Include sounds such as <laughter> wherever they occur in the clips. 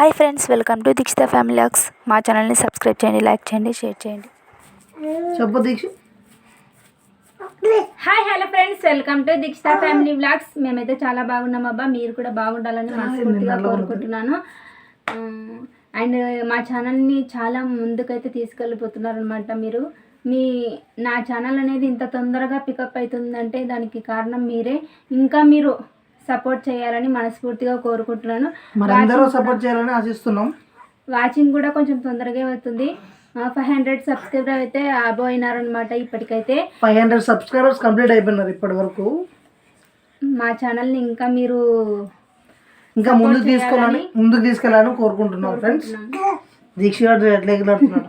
Hi friends welcome to Dikshita family vlogs మా ఛానల్ని subscribe చేయండి లైక్ చేయండి షేర్ చేయండి. చెప్పు Diksha. Hi hello friends welcome to Dikshita family vlogs మేమైతే చాలా బాగున్నాం అబ్బా మీరు కూడా బాగుండాలని మనస్ఫూర్తిగా కోరుకుంటున్నాను. అండ్ మా ఛానల్ని చాలా ముందుకైతే తీసుకెళ్ళిపోతున్నారు అనమాట మీరు. మీ నా ఛానల్ అనేది ఇంత తొందరగా పికప్ అవుతుందంటే దానికి కారణం మీరే. ఇంకా మీరు సపోర్ట్ చేయాలని మనస్ఫూర్తిగా కోరుకుంటున్నాను. సపోర్ట్ చేయాలని ఆశిస్తున్నాం. వాచింగ్ కూడా కొంచెం తొందరగా అవుతుంది. ఫైవ్ హండ్రెడ్ సబ్స్క్రైబర్ అయితే అబో అయినారనమాట ఇప్పటికైతే. ఫైవ్ హండ్రెడ్ సబ్స్క్రైబర్స్ కంప్లీట్ అయిపోయినారు ఇప్పటి వరకు మా ఛానల్ని ఇంకా మీరు ఇంకా ముందుకు తీసుకోవాలని ముందుకు తీసుకెళ్ళాలని కోరుకుంటున్నాం ఫ్రెండ్స్ దీక్ష గారు ఎట్లా ఎగులాడుతున్నాడు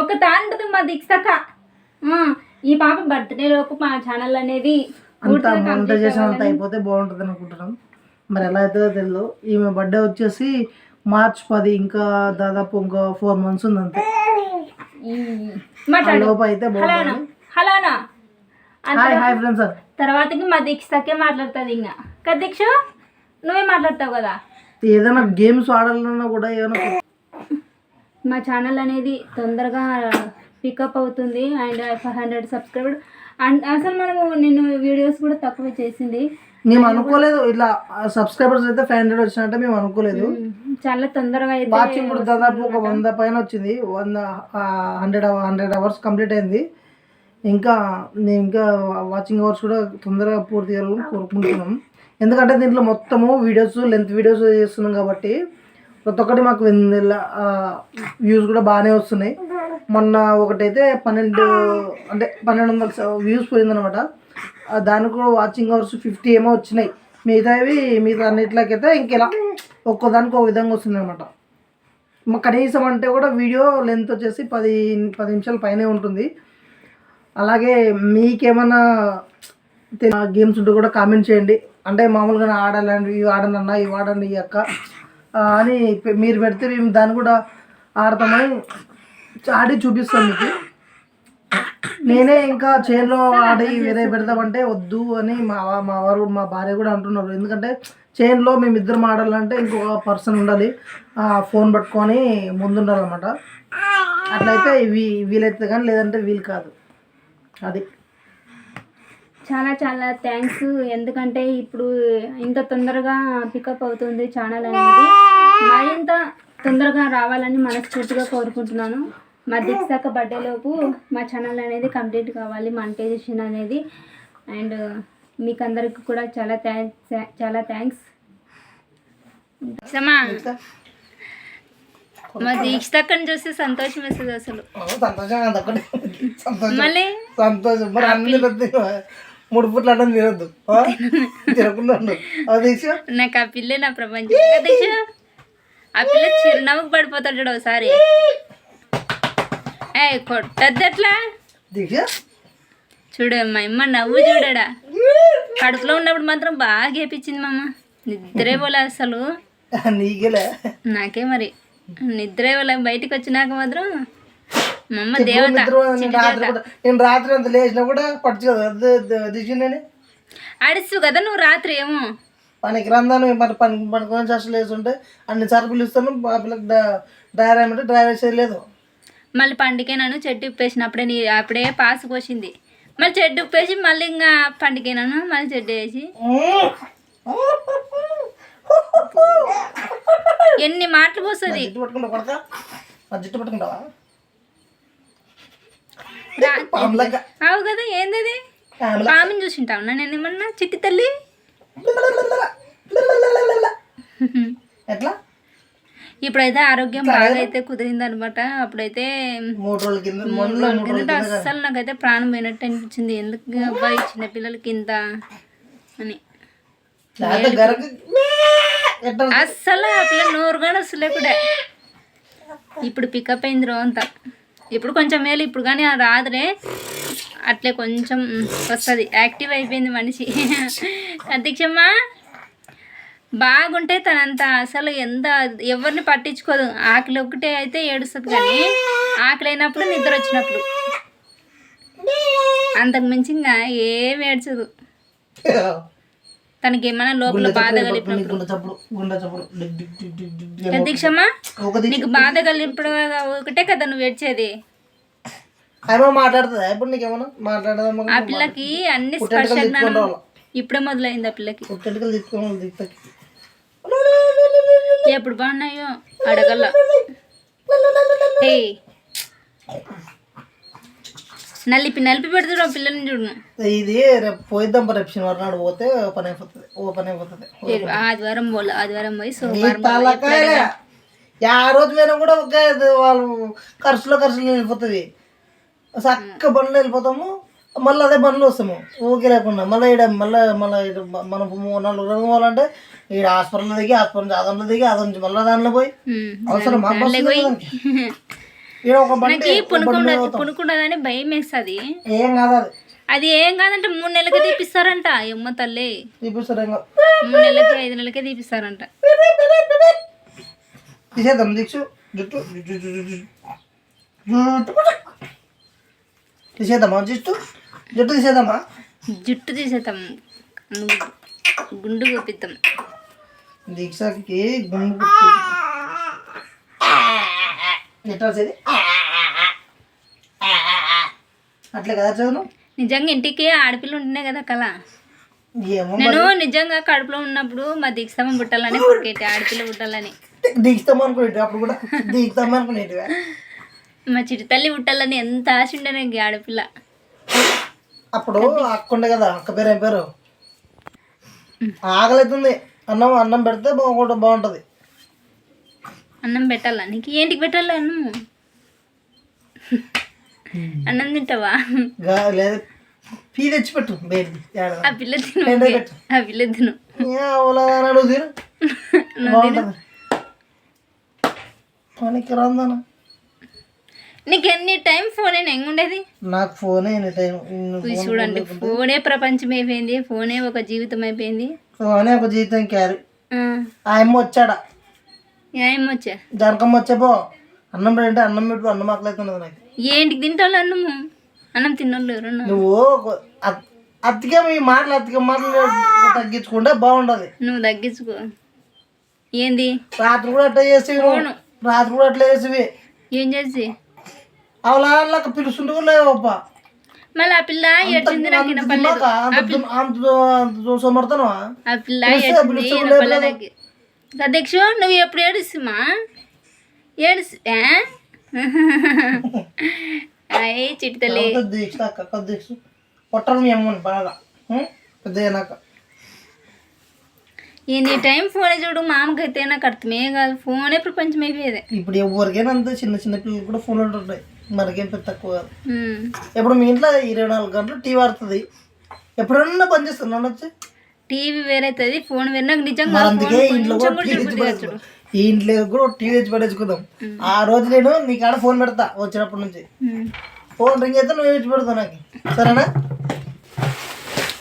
ఒక తాను ఉంటుంది మా దీక్షక ఈ పాప బర్త్డే లోపు మా ఛానల్ అనేది అంత వంట చేసినంత అయిపోతే బాగుంటుంది అనుకుంటున్నాం. మరి ఎలా అవుతుందో తెలియదు ఈమె బర్త్డే వచ్చేసి మార్చ్ పది ఇంకా దాదాపు ఇంకా ఫోర్ మంత్స్ ఉంది అంతే లోపు అయితే బాగుంటుంది. హలోనా హాయ్ హాయ్ ఫ్రెండ్స్ సార్ తర్వాతకి మా దీక్షకే మాట్లాడుతుంది ఇంకా దీక్ష? నువ్వే మాట్లాడతావు కదా? ఏదైనా గేమ్స్ ఆడాలన్నా కూడా ఏదైనా మా ఛానల్ అనేది తొందరగా పికప్ అవుతుంది. అండ్ ఫైవ్ హండ్రెడ్ సబ్స్క్రైబర్ అసలు మనము నేను వీడియోస్ కూడా తక్కువ చేసింది. మేము అనుకోలేదు ఇట్లా సబ్స్క్రైబర్స్ అయితే ఫైవ్ హండ్రెడ్ వచ్చినట్టే మేము అనుకోలేదు. చాలా తొందరగా అయితే వాచింగ్ కూడా దాదాపు ఒక వంద పైన వచ్చింది. వంద హండ్రెడ్ హండ్రెడ్ అవర్స్ కంప్లీట్ అయింది. ఇంకా నేను ఇంకా వాచింగ్ అవర్స్ కూడా తొందరగా పూర్తి చేయాలని కోరుకుంటున్నాం. ఎందుకంటే దీంట్లో మొత్తము వీడియోస్ లెంత్ వీడియోస్ చేస్తున్నాం కాబట్టి ప్రతి ఒక్కటి మాకు వ్యూస్ కూడా బాగానే వస్తున్నాయి. మొన్న ఒకటైతే పన్నెండు అంటే పన్నెండు వందల వ్యూస్ పోయిందనమాట దానికి కూడా వాచింగ్ అవర్స్ ఫిఫ్టీ ఏమో వచ్చినాయి. మిగతావి మిగతా అన్నిట్లకైతే ఇంకెలా ఒక్కోదానికి ఒక విధంగా వస్తుంది అనమాట కనీసం అంటే కూడా వీడియో లెంత్ వచ్చేసి పది పది నిమిషాల పైనే ఉంటుంది. అలాగే మీకేమన్నా గేమ్స్ ఉంటే కూడా కామెంట్ చేయండి. అంటే మామూలుగా ఆడాలండి ఇవి ఆడండి ఇవి ఆడండి ఈ అక్క అని మీరు పెడితే మేము దాన్ని కూడా ఆడతామని ఆడి చూపిస్తాం మీకు. నేనే ఇంకా చేనులో ఆడి వేరే పెడతామంటే వద్దు అని మా మా వారు మా భార్య కూడా అంటున్నారు. ఎందుకంటే చేనులో మేమిద్దరం ఆడాలంటే ఇంకొక పర్సన్ ఉండాలి. ఆ ఫోన్ పట్టుకొని ముందుండాలన్నమాట. అట్లయితే ఇవి వీలైతే కానీ లేదంటే వీలు కాదు. అది. చాలా చాలా థ్యాంక్స్ ఎందుకంటే ఇప్పుడు ఇంత తొందరగా పికప్ అవుతుంది ఛానల్ అనేది. మరింత తొందరగా రావాలని మనస్ఫూర్తిగా కోరుకుంటున్నాను. మా దీక్షక బర్త్డే లోపు మా ఛానల్ అనేది కంప్లీట్ కావాలి మానిటైజేషన్ అనేది. అండ్ మీకు అందరికి కూడా చాలా థ్యాంక్స్ చాలా థ్యాంక్స్ సమా మా దీక్షకని చూస్తే సంతోషం వేస్తుంది అసలు. సంతోషం మళ్ళీ? సంతోషం. మరి అన్ని తినొద్దు. మూడు పూట్ల అన్నం తినొద్దు? తినకుండా అది నాకు ఆ పిల్లే నా ప్రపంచం? ఆ పిల్ల చిరునవ్వుకు పడిపోతాడు చూడు ఒకసారి. ఏ కొట్టద్దు అట్లా చూడు మా అమ్మ నవ్వు చూడడా. కడుపులో ఉన్నప్పుడు మాత్రం బాగా ఏపించింది మా అమ్మ నిద్రే పోలే అసలు. నీకేలే? నాకే మరి. నిద్రే పోలే. బయటికి వచ్చినాక మాత్రం రాత్రి కూడా నేను రాత్రి అంత లేచినా కూడా పట్టు నేను అడిసు కదా నువ్వు రాత్రి ఏమో. పనికి రందాను మరి పని పనుకొని చేస్తలు వేస్తుంటే అన్ని సరుకులు ఇస్తాను. ఆ పిల్లకి డ్రైవర్ ఏమంటే డ్రైవర్ చేయలేదు మళ్ళీ పండుగ నన్ను చెట్టు ఉప్పేసినప్పుడే నీ అప్పుడే పాసు పోసింది. మళ్ళీ చెట్టు ఉప్పేసి మళ్ళీ ఇంకా పండుగ మళ్ళీ చెట్టు వేసి. ఎన్ని మాటలు పోస్తుంది? జుట్టు పట్టుకుంటా కొడతా ఆ జుట్టు పట్టుకుంటావా? అవు కదా ఏందది? పాముని చూసింటావు నేను ఏమన్నా? చిట్టి తల్లి? ఎట్లా? ఇప్పుడైతే ఆరోగ్యం బాగా అయితే కుదిరింది అనమాట అప్పుడైతే అస్సలు నాకైతే ప్రాణం పోయినట్టు అనిపించింది. ఎందుకు అబ్బాయి చిన్న పిల్లలకి ఇంత అని. అస్సలు ఆ పిల్ల నోరు కానీ వస్తలే కూడా ఇప్పుడు పికప్ అయింది రో అంతా. ఇప్పుడు కొంచెం మేలు ఇప్పుడు కానీ అది రాదురే అట్లే కొంచెం వస్తుంది. యాక్టివ్ అయిపోయింది మనిషి. అధ్యక్షమ్మ బాగుంటే తనంత అసలు ఎంత ఎవరిని పట్టించుకోదు. ఆకలి ఒకటే అయితే ఏడుస్తుంది కానీ ఆకలి అయినప్పుడు నిద్ర వచ్చినప్పుడు. అంతకు మించి ఇంకా ఏం ఏడ్చదు. <laughs> తనకి ఏమైనా లోపల బాధ కలిపినప్పుడు దీక్షమ్మా నీకు బాధ కలిపినప్పుడు ఒకటే కదా నువ్వు ఏడ్చేది. ఏమో మాట్లాడుతుందా? ఇప్పుడు నీకేమన్నా మాట్లాడదామా ఆ పిల్లకి అన్ని స్పర్శ జ్ఞానం ఇప్పుడే మొదలైంది ఆ పిల్లకి. ఎప్పుడు బాగున్నాయో అడగల. <laughs> ఏయ్ నలిపి నలిపి పెడుతురు పిల్లని చూడు. ఇది రేపు పోయిద్దాం రేపు శనివారం నాడు పోతే ఓపెన్ అయిపోతుంది ఓపెన్ అయిపోతుంది. ఆదివారం పోలే ఆదివారం పోయి సోమవారం ఆ రోజు మీద కూడా ఒక వాళ్ళు ఖర్చులో ఖర్చులు వెళ్ళిపోతుంది. చక్క బండ్లు వెళ్ళిపోతాము మళ్ళీ అదే బండ్లు వస్తాము. ఊకే లేకుండా మళ్ళీ ఈడ మళ్ళీ మళ్ళీ మనం మూడు నాలుగు రోజులు పోవాలంటే ఈడ హాస్పిటల్ దిగి హాస్పిటల్ నుంచి అదంలో దిగి అదం నుంచి మళ్ళీ దానిలో పోయి. అవసరం <laughs> ఒక బండి పునుకుండదని భయం వేస్తుంది ఏం కాదు అది. అది ఏం కాదంటే మూడు నెలలకే తీపిస్తారంట. ఎమ్మ తల్లి. మూడు నెలలకి ఐదు నెలలకే తీపిస్తారంట. తీసేద్దాం దీక్షు. జుట్టు తీసేద్దామా జుట్టు? జుట్టు తీసేద్దామా? జుట్టు నువ్వు గుండు కొప్పిస్తాం దీక్షకి గుండు. ఎట్లా వచ్చేది అట్లే కదా చదువు నిజంగా ఇంటికి ఆడపిల్ల ఉంటేనే కదా కళ. నేను నిజంగా కడుపులో ఉన్నప్పుడు మా దీక్షమ్మ పుట్టాలని ఆడపిల్ల పుట్టాలని. దీక్షతాం అనుకునేటి అప్పుడు కూడా దీక్షతాం అనుకునేటివా? మా చిటి తల్లి పుట్టాలని ఎంత ఆశ ఉండే నాకు ఆడపిల్ల. అప్పుడు అక్క ఉండే కదా అక్క పేరు ఏం పేరు? ఆకలితుంది. అన్నం అన్నం పెడితే బాగుంటుంది బాగుంటుంది. అన్నం పెట్టాలా? నీకు ఏంటికి పెట్టాలా అన్నం? అన్నం తింటావా? పీ. ఆ పిల్ల తిను ఆ పిల్ల తిను. నీకు ఎన్ని టైం ఫోన్ అయినా ఉండేది నాకు ఫోనే ఎనీ టైం. ఇన్ని ఇది చూడండి ఫోనే ప్రపంచం అయిపోయింది ఫోనే ఒక జీవితం అయిపోయింది. ఫోనే ఒక జీతం క్యారీ. ఆ, ఆ అమ్మ వచ్చాడా? జనకమ్మ వచ్చాపో అన్నం పెట్టి అన్నం పెట్టు అన్నం ఆకలిస్తున్నది నాకు. ఏంటికి తింటావు అన్నము? అన్నం తిన్నోళ్ళు నువ్వు అతికే ఈ మాటలు అతికే మాటలు తగ్గించుకుంటే బాగుండదు నువ్వు తగ్గించుకో. ఏంది? రాత్రి కూడా అట్లా చేసేవి. రాత్రి కూడా అట్లా చేసేవి. ఏం చేసి? అవలాలకు పిలుస్తుంటే కూడా లేవప్ప మళ్ళీ ఆ పిల్ల ఏడ్చింది నాకు వినపడలేదు ఆ పిల్ల అధ్యక్షు నువ్వు ఎప్పుడు ఏడుస్తుమా ఏడుసు? అయ్యి దీక్ష అక్క? దీక్ష. మీ అమ్మని బాగా. ఏంది టైం ఫోనే చూడు మామకైతే నాకు అర్థమే కాదు. ఫోనే ప్రపంచం అయిపోయేది. ఇప్పుడు ఎవరికైనా అంతే చిన్న చిన్న పిల్లలు కూడా ఫోన్లు ఉంటుంటాయి మనకేం పెద్ద తక్కువ కాదు. ఉమ్. ఎప్పుడు మీ ఇంట్లో ఇరవై నాలుగు గంటలు టీవీ ఆడుతుంది ఎప్పుడన్నా పని చేస్తున్నాను వచ్చి టీవీ వేరైతుంది ఫోన్ వేరే నాకు నిజంగా అందుకే ఇంట్లో కూడా టీవీ చూడు. ఈ ఇంట్లో కూడా టీవీ తెచ్చి పడేసుకుందాం ఆ రోజు నేను నీ కాడ ఫోన్ పెడతా వచ్చినప్పటి నుంచి. ఫోన్ రింగ్ అయితే నువ్వు ఇచ్చి పెడతావు నాకు. సరేనా?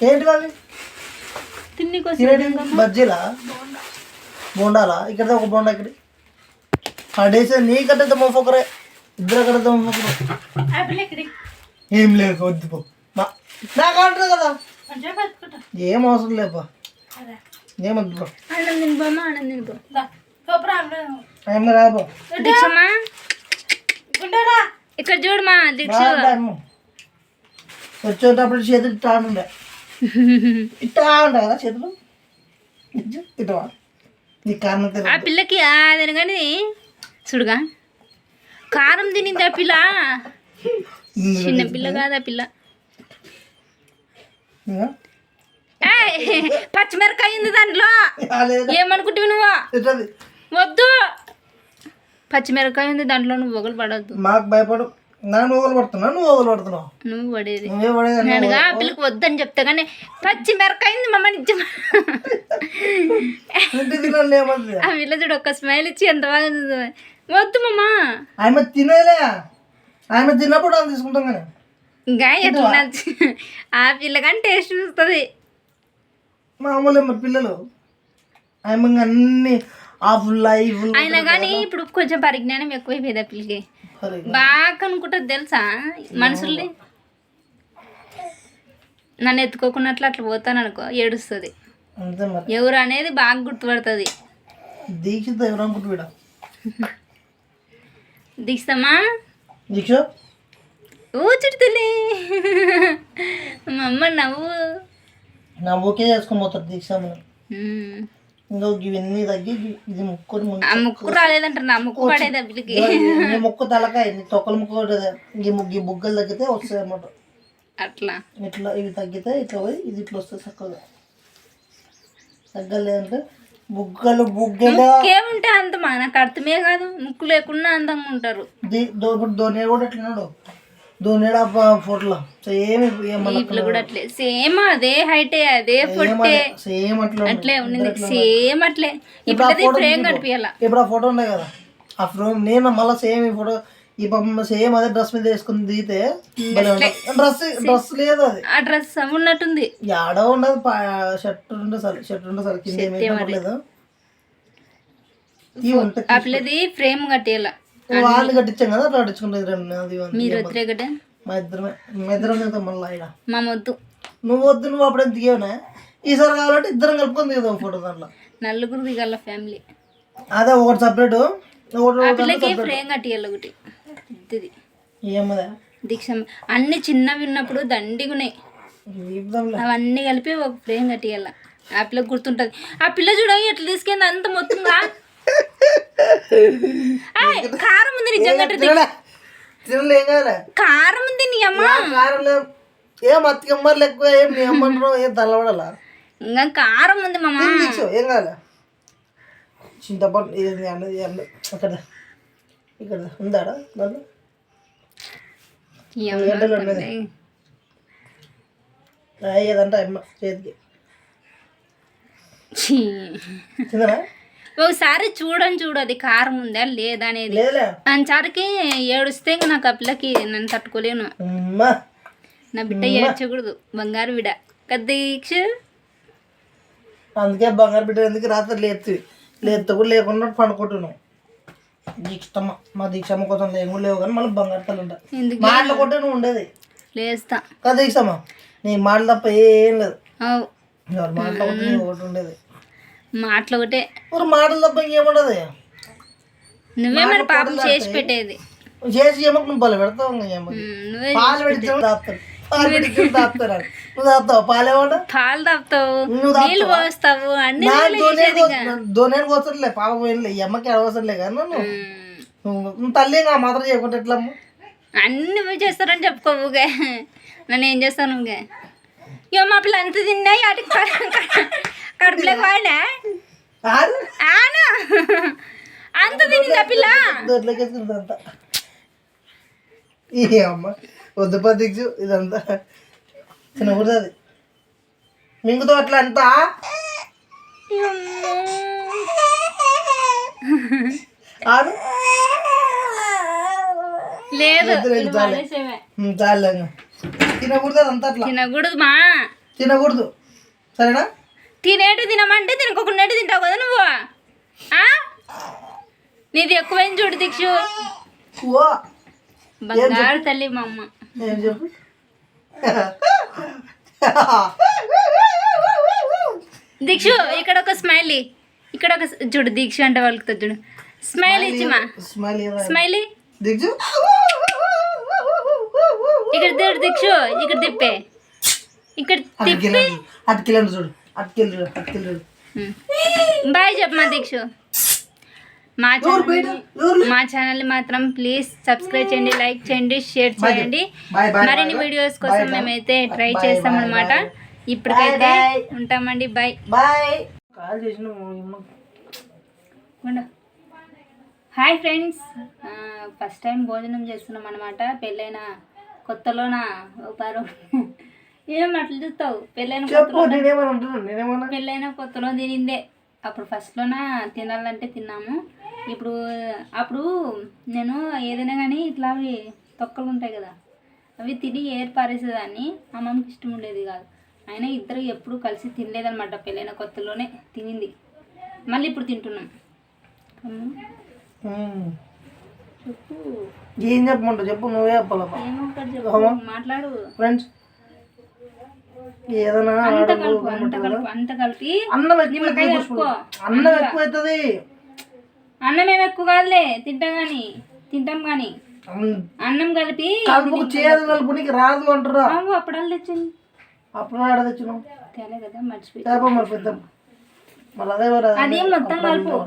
ఏంటి అవి తిన్ని కోసం తినేటి బజ్జీలా? బోండాలా? ఇక్కడ ఒక బోండా ఇక్కడ. పడేసే నీ కట్టయితే మొఫొకరే ఇద్దరు కడితే మొఫొకరు ఏం లేదు వద్దు పో నాకు అంటారు కదా? ఏం అవసరం లేపా ఏమొద్దు పో అన్నం తినిపోమా అన్నం తినిపో ఏం రాబో దీక్షమ్మా? ఇక్కడ చూడమా దీక్ష. వచ్చేటప్పుడు చేతులు ఇట్టా ఉండే. ఇట్టా కదా చేతులు? ఇట్టవా నీ కారణం ఆ పిల్లకి అదని కానీ చూడుగా. కారం తినింది ఆ పిల్ల. చిన్న పిల్ల కాదు పిల్ల. పచ్చిమిరకాయ ఉంది దాంట్లో. ఏమనుకుంటువి నువ్వు? వద్దు. పచ్చిమిరకాయ ఉంది దాంట్లో నువ్వు ఒకరు పడద్దు. మాకు భయపడు. నన్ను ఓగలు పడుతున్నా నువ్వు ఓగలు పడుతున్నావు. నువ్వు పడేది. నువ్వే పడేది నేనుగా ఆ పిల్లకి వద్దని చెప్తా కానీ పచ్చిమిరకాయ ఉంది మమ్మ నిజం ఇంటి తినండి ఏమంటుంది ఆ పిల్ల చూడు ఒక్క స్మైల్ ఇచ్చి ఎంత బాగా. వద్దు మమ్మ ఆమె తినేలే. ఆమె తిన్నప్పుడు తీసుకుంటాం కానీ. ఇంకా ఎట్లా ఆ పిల్లగాని టేస్ట్ చూస్తుంది. మామూలే మరి పిల్లలు. ఆమె అన్ని అయినా కానీ ఇప్పుడు కొంచెం పరిజ్ఞానం ఎక్కువైపోయింది ఆ పిల్లకి. బాగా అనుకుంటుంది తెలుసా? మనుషుల్ని నన్ను ఎత్తుకోకున్నట్లు అట్లా పోతాను అనుకో ఏడుస్తుంది. ఎవరు అనేది బాగా గుర్తుపడుతుంది. దీక్షిత ఎవరు అనుకుంటు వీడ? <laughs> దీక్షమా దీక్ష ఓ చుట్టుతలే మా అమ్మ నవ్వు. నా ఓకే చేసుకొని పోతారు దీక్ష. ఇంకా ఇవన్నీ తగ్గి ఇది ముక్కుని ముందు ఆ ముక్కు రాలేదంటారు నా ముక్కు పడేది అప్పటికి నీ ముక్కు తలకాయ నీ తొక్కల ముక్కు ఈ ముగ్గు బుగ్గలు తగ్గితే వస్తాయి అన్నమాట అట్లా. ఇట్లా ఇవి తగ్గితే ఇట్లా పోయి ఇది ఇట్లా వస్తుంది చక్కగా. తగ్గలేదంటే బుగ్గలు బుగ్గలు? ముక్కేముంటే అంత మనకు అర్థమే కాదు. ముక్కు లేకుండా అందంగా ఉంటారు. దో- ఇప్పుడు ధోని కూడా ఎట్లున్నాడు? ధోని ఫోటోలో సేమ్ కూడా అట్లే. సేమ్ అదే హైటే అదే పొట్టే. సేమ్ అట్లా అట్లే ఉండింది సేమ్ అట్లే. ఇప్పుడు అది ఫ్రేమ్ కనిపించాల ఇప్పుడు ఆ ఫోటో ఉన్నాయి కదా. ఆ ఫ్రేమ్ నేను మళ్ళీ సేమ్ ఈ ఫోటో ఈ బొమ్మ సేమ్ అదే డ్రెస్ మీద వేసుకుని దిగితే డ్రెస్ డ్రెస్ లేదు అది. ఆ డ్రెస్ ఉన్నట్టుంది. ఆడ ఉండదు షర్ట్ ఉండదు సరే షర్ట్ ఉండదు సరే కింద ఏమీ ఆ పిల్లది ఫ్రేమ్ కట్టేయాల? వాళ్ళు కట్టించాం కదా అట్లా ఇది. మీరు వద్దరే కదా మా ఇద్దరమే మా ఇద్దరం దిగుతాం మళ్ళీ ఇక్కడ మా మొద్దు నువ్వు వద్దు నువ్వు అప్పుడే దిగావునా ఈసారి కావాలంటే ఇద్దరం కలుపుకొని దిగుదాం ఫోటో దాంట్లో. నలుగురు దిగాల ఫ్యామిలీ. అదే ఒకటి సపరేట్ ఒకటి ఫ్రేమ్ కట్టేయాలి ఒకటి? ఇది ఏమదా? దీక్ష అన్ని చిన్నవి ఉన్నప్పుడు దండిగున్నాయి అవన్నీ కలిపి ఒక ఫ్రేమ్ కట్టేయాల. ఆ పిల్లకి గుర్తుంటది. ఆ పిల్ల చూడ ఎట్లా తీసుకెళ్ళి అంత మొత్తంగా? ఆయ్, కారం ఉంది నిజంగా తినలే కాదులే కారం ఉంది నీ అమ్మ. కారం ఏం అత్తకమ్మర్లు ఎక్కువ ఏం నీ అమ్మంటారు ఏం తల్లబడాలా ఇంకా కారం ఉంది తీసు ఏం కాదులే చింతపండు ఇది అన్నది అక్కడ ఇక్కడ ఉందాడా? దాంట్లో? ఈ అమ్మ ఉన్నది చేతికి. ఛీ. ఒకసారి చూడని చూడు అది కారం ఉందా లేదా అనేది అంచారికి ఏడుస్తే ఇంక నాకు ఆ పిల్లకి నన్ను తట్టుకోలేను. నా బిడ్డ ఏడ్చకూడదు బంగారు బిడ్డ. కదా అందుకే బంగారు బిడ్డ ఎందుకు రాత్రి లేత్తివి లేత్త కూడా లేకుండా పండుకుంటున్నాం. దీక్షమ్మ మా దీక్షమ్మ కోసం లేకుండా లేవు కానీ మళ్ళీ బంగారు తల్లి ఉంటా ఎందుకు మాటలు కొట్టే నువ్వు ఉండేది. లేస్తా. కదా దీక్షమ్మ నీ మాటలు తప్ప ఏం లేదు. ఎవరి మాటలు ఒకటి ఉండేది. మాటలు ఒకటే మరి మాటలు తప్ప ఇంకేముండదు. నువ్వే మరి పాపం చేసి పెట్టేది. చేసి ఏమకు నువ్వు బల పెడతావు ఇంకా నువ్వే పాలు పెడితే దాపుతారు పాలు పెడితే. నువ్వు పాలు ఏమన్నా? పాలు తాపుతావు నువ్వు నీళ్ళు పోస్తావు. అన్ని నా నువ్వే దోనే చేసేది ఇక. దోనేని కోసట్లే పాప పోయినలే ఈ అమ్మకి అవసరంలే కానీ నువ్వు. నువ్వు తల్లి ఇంకా మాత్రం చేయకుంటే ఎట్లా అమ్మ అన్ని చేస్తారని చెప్పుకోవుగా నన్ను ఏం చేస్తాను నువ్వుగా ఇక మా పిల్ల అంత తిన్నాయి అటుకు కడుపులో వాడినా? ఆనా? అంత తినిందా పిల్ల? అమ్మ వద్దు పదిక్సు ఇదంతా. తినకూడదు అది. మింగుతో అట్లా అంతా? ఆడు లేదు. చాలే. తినకూడదు అదంతా అట్లా తినకూడదు. మా తినకూడదు సరేనా? తినేటి తినమంటే తినకోకుండా తింటావు కదా నువ్వు. ఆ? నీది ఎక్కువైంది చూడు దీక్షు. బంగారు తల్లి మా అమ్మ. దీక్షు ఇక్కడ ఒక స్మైలీ. ఇక్కడ ఒక చూడు దీక్షు అంటే వాళ్ళకి చూడు. స్మైల్ ఇచ్చి మా స్మైల్ స్మైలీ? దిగ్జు ఇక్కడ చూడు దీక్షు ఇక్కడ తిప్పే. ఇక్కడ తిప్పి. అటుకెళ్ళండి అటుకెళ్ళండి చూడు. అటుకెళ్ళి చూడు అటుకెళ్ళి చూడు. బాయ్ చెప్పు మా దీక్షు మా ఛానల్ మా ఛానల్ మాత్రం ప్లీజ్ సబ్స్క్రైబ్ చేయండి లైక్ చేయండి షేర్ చేయండి. మరిన్ని వీడియోస్ కోసం మేమైతే ట్రై చేస్తాం అనమాట ఇప్పటికైతే ఉంటామండి బాయ్. బాయ్. కాల్ చేసిన ఉండు. Hi friends. ఫస్ట్ టైం భోజనం చేస్తున్నాం అనమాట పెళ్ళైన కొత్తలోన? ఒకరు ఏం అట్లా చూస్తావు? పెళ్ళైన పెళ్ళైన కొత్తలో తినిందే. అప్పుడు ఫస్ట్లోన తినాలంటే తిన్నాము. ఇప్పుడు అప్పుడు నేను ఏదైనా కానీ ఇట్లా అవి తొక్కలు ఉంటాయి కదా అవి తిని ఏర్ పారేసేదాన్ని. అమ్మమ్మకి ఇష్టం ఉండేది కాదు. అయినా ఇద్దరు ఎప్పుడు కలిసి తినలేదన్నమాట పెళ్ళైన కొత్తలోనే తినింది. మళ్ళీ ఇప్పుడు తింటున్నాం. ఏం చెప్పమంటావు? చెప్పు నువ్వే చెప్పాలప్ప ఏమో ఒకటి చెప్పు మాట్లాడు. ఫ్రెండ్స్ ఏదైనా అన్నం ఎక్కువ అన్నం ఎక్కువ అవుతుంది. అన్నం ఏమి ఎక్కువ కాదులే తింటా గాని తింటాం గాని అన్నం కలిపి చేయదు కలుపు నీకు రాదు అంటారా? అప్పుడు తెచ్చింది? అప్పుడు ఆడ తెచ్చినాం. తేలే కదా మర్చిపోయి. మళ్ళీ అదే అది మొత్తం కలుపు?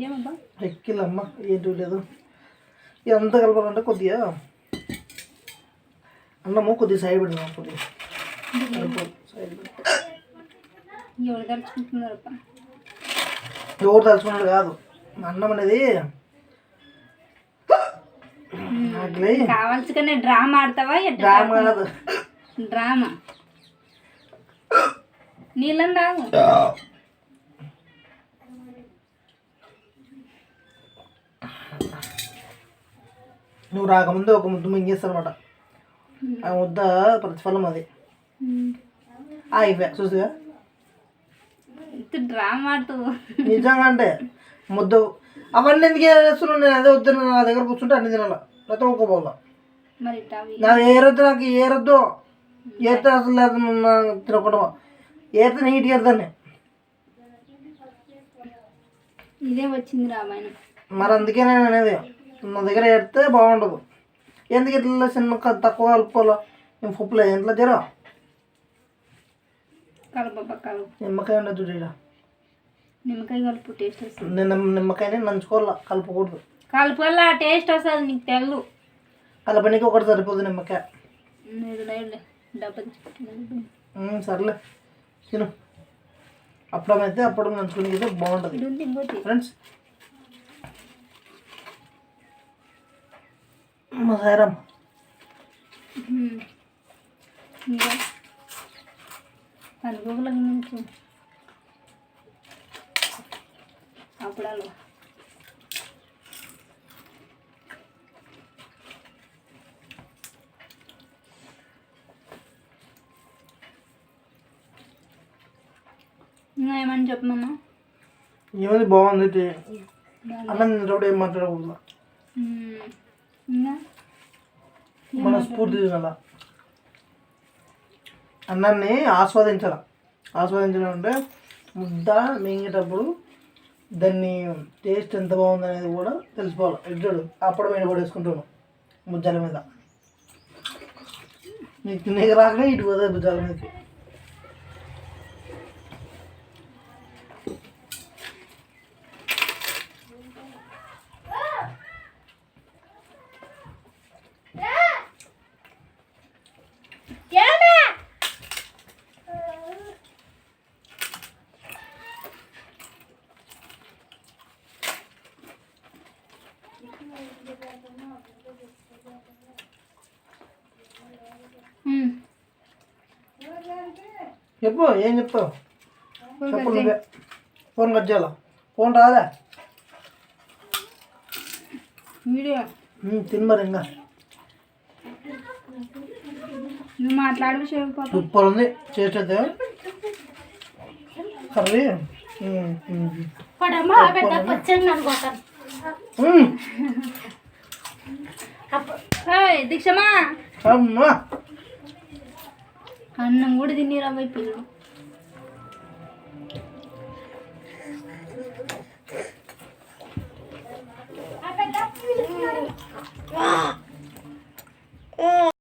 ఏమబ్బా? ఎక్కిలమ్మ ఏంటి లేదు. ఎంత కలపాలంటే కొద్దిగా అన్నము కొద్దిగా సైడ్ పెడదాం కొద్దిగా. సైడ్. ఎవరు తలుచుకుంటున్నారు అబ్బా ఎవరు తలుచుకున్నాడు కాదు. అన్నం అనేది ఆకలి కావాల్సిగానే డ్రామా ఆడతావా డ్రామా కాదు. డ్రామా? నీళ్ళని తాగు నువ్వు రాకముందు ఒక ముద్దు మింగేస్తానమాట ఆ ముద్ద ప్రతిఫలం అది. ఆ ఇవే చూసిగా? డ్రామా నిజంగా అంటే ముద్ద అవన్నీ ఎందుకు వేస్తున్నాను నేను అదే వద్దు నా దగ్గర కూర్చుంటే అన్ని తినాల? లేకపోతే ఇట్టా అవి. నాకు ఏరొద్దు నాకు ఏరొద్దు ఏరితే అసలు లేదు తినకుండా ఏరితే నీట్గా ఏరుతాను ఇదే వచ్చింది రామాయణం. మరి అందుకే నేను అనేది? నా దగ్గర ఏడితే బాగుండదు. ఎందుకు ఇట్లా చిన్న తక్కువ కలుపుకోవాలో నేను పప్పులేదు ఇంట్లో జర? నిమ్మకాయ ఉండదు చూడు ఈడ. నిమ్మకాయ కలుపు టేస్ట్ వస్తుంది. నేను నిమ్మకాయని నంచుకోవాలా? కలుపుకూడదు. కలుపు వల్ల ఆ టేస్ట్ వస్తుంది నీకు తెల్లు కలపనికి ఒకటి సరిపోదు నిమ్మకాయ. సర్లే. తిను. అప్పుడమైతే అప్పుడు నంచుకుని బాగుంటుంది. ఫ్రెండ్స్ ఇంకా? పనుకోగలకు నుంచి. అప్పుడాలు ఏమని చెప్పమమ్మా? ఏమైంది బాగుంది. అన్నం తినేటప్పుడు ఏం మాట్లాడకూడదు. మనస్ఫూర్తి మన స్ఫూర్తి తినాల అన్నాన్ని ఆస్వాదించాల? ఆస్వాదించడం అంటే ముద్ద మింగేటప్పుడు దాన్ని టేస్ట్ ఎంత బాగుంది అనేది కూడా తెలుసుకోవాలి. ఎడ్జుడు అప్పుడు మీద పడేసుకుంటాను ముద్దాల మీద. నీకు తినేకి రాకనే ఇటు పోతుంది భుజాల మీదకి. చెప్పు ఏం చెప్తావు? చెప్పు నువ్వే. ఫోన్ కట్ చేయాలా? ఫోన్ రాదా? వీడియో. ఉమ్, తిను మరి ఇంకా. నువ్వు మాట్లాడే సూపర్ ఉంది. చేసేది కర్రీ దీక్షమా అమ్మా. అన్నం కూడా తిని రాబోయే పిల్లలు